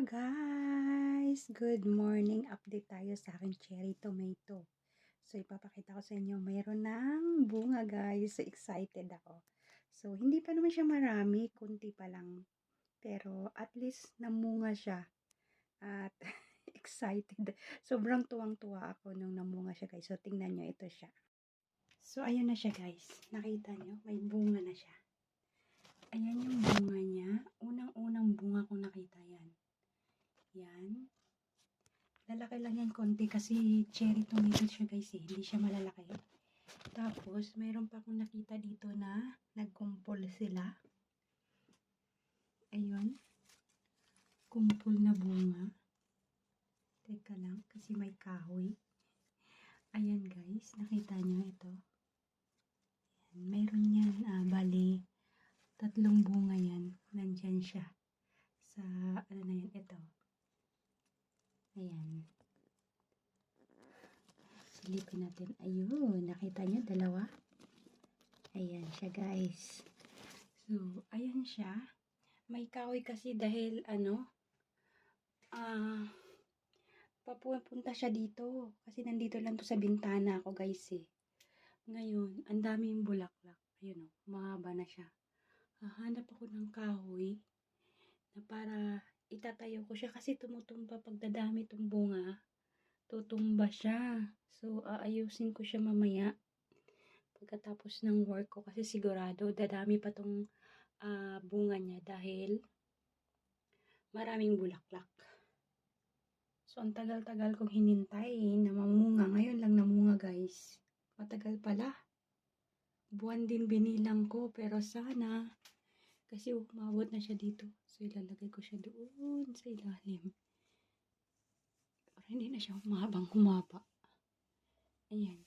Good morning. Update tayo sa aking cherry tomato. So, ipapakita ko sa inyo. Mayroon ng bunga, guys. So, excited ako. So, hindi pa naman siya marami. Kunti pa lang. Pero, at least, namunga siya. At, excited. Sobrang tuwang-tuwa ako nung namunga siya, guys. So, tingnan nyo. Ito siya. So, ayun na siya, guys. Nakita nyo? May bunga na siya. Ayan yung bunga niya. Unang-unang bunga kong nakita yan. Yan. Lalaki lang yan konti kasi cherry tomato siya guys eh. Hindi siya malalaki. Tapos, mayroon pa akong nakita dito na nagkumpol sila. Ayun. Kumpol na bunga. Teka lang, kasi may kahoy. Ayan guys, nakita nyo ito. Ayan, mayroon yan, ah, bali, tatlong bunga yan. Nandyan siya. Sa, ano na yan, ito. Ayan. Silipin natin. Ayun, nakita niyo dalawa? Ayan siya, guys. So, ayan siya. May kahoy kasi dahil, ano, ah, papupunta siya dito. Kasi nandito lang to sa bintana ako, guys, eh. Ngayon, ang daming bulaklak. Ayun, oh, mahaba na siya. Hahanap ako ng kahoy na para itatayo ko siya kasi tumutumba pag dadami itong bunga. Tutumba siya. So, aayusin ko siya mamaya pagkatapos ng work ko kasi sigurado dadami pa tong ah, bunga niya dahil maraming bulaklak. So, ang tagal-tagal kong hinintay na mamunga. Ngayon lang namunga, guys. Matagal pala. Buwan din binilang ko, pero sana kasi umabot na siya dito. So, ilalagay ko siya doon sa ilalim. Para hindi na siya humabang humaba. Ayan.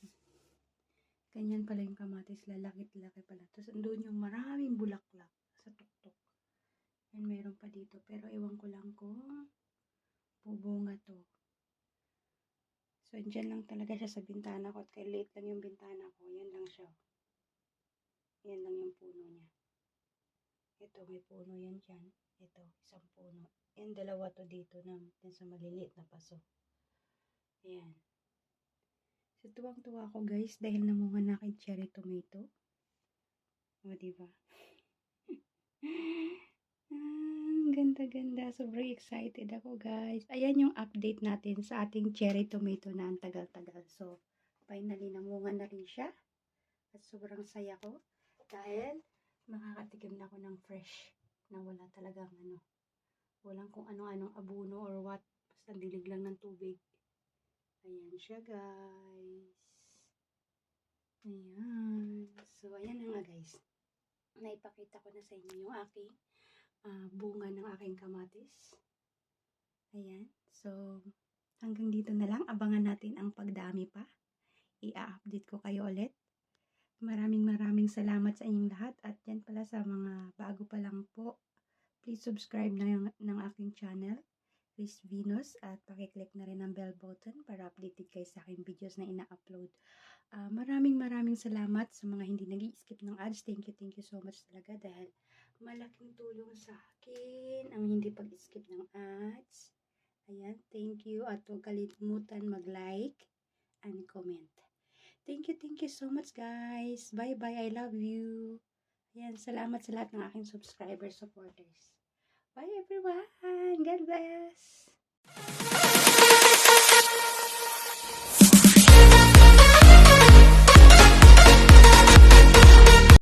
Ganyan pala yung kamatis. Lalaki-laki pala. Tapos, andun yung maraming bulaklak sa tuktok. And mayroon pa dito. Pero, ewan ko lang kung bubunga to. So, andyan lang talaga siya sa bintana ko. At kay late lang yung bintana ko. Yan lang siya. Yan lang yung puno niya. Ito, may puno yan dyan. Ito, isang puno. Yan, dalawa to dito na yan sa maliliit na paso. Ayan. Tuwang-tuwa ako guys dahil namunga na kay cherry tomato. O, diba? ah, ganda-ganda. Sobrang excited ako guys. Ayan yung update natin sa ating cherry tomato na ang tagal-tagal. So, finally namunga na rin siya. At sobrang saya ko. Dahil, makakatikim na ako ng fresh na wala talagang ano, walang kung ano-anong abuno or what, basta dilig lang ng tubig. Ayan siya guys. Ayan. So, ayan na nga guys. Naipakita ko na sa inyo yung aking ah, bunga ng aking kamatis. Ayan. So, hanggang dito na lang. Abangan natin ang pagdami pa. I-update ko kayo ulit. Maraming maraming salamat sa inyong lahat at yan pala sa mga bago pa lang po. Please subscribe na yung, ng aking channel, Chris Venus at pakiclick na rin ang bell button para updated kayo sa aking videos na ina-upload. Ah, maraming maraming salamat sa mga hindi nag skip ng ads. Thank you, thank you so much talaga dahil malaking tulong sa akin ang hindi pag-skip ng ads. Ayan, thank you at huwag kalimutan mag-like and comment. Thank you, thank you so much guys. Bye-bye, I love you. Ayan, salamat sa lahat ng aking subscribers, supporters. Bye everyone. God bless.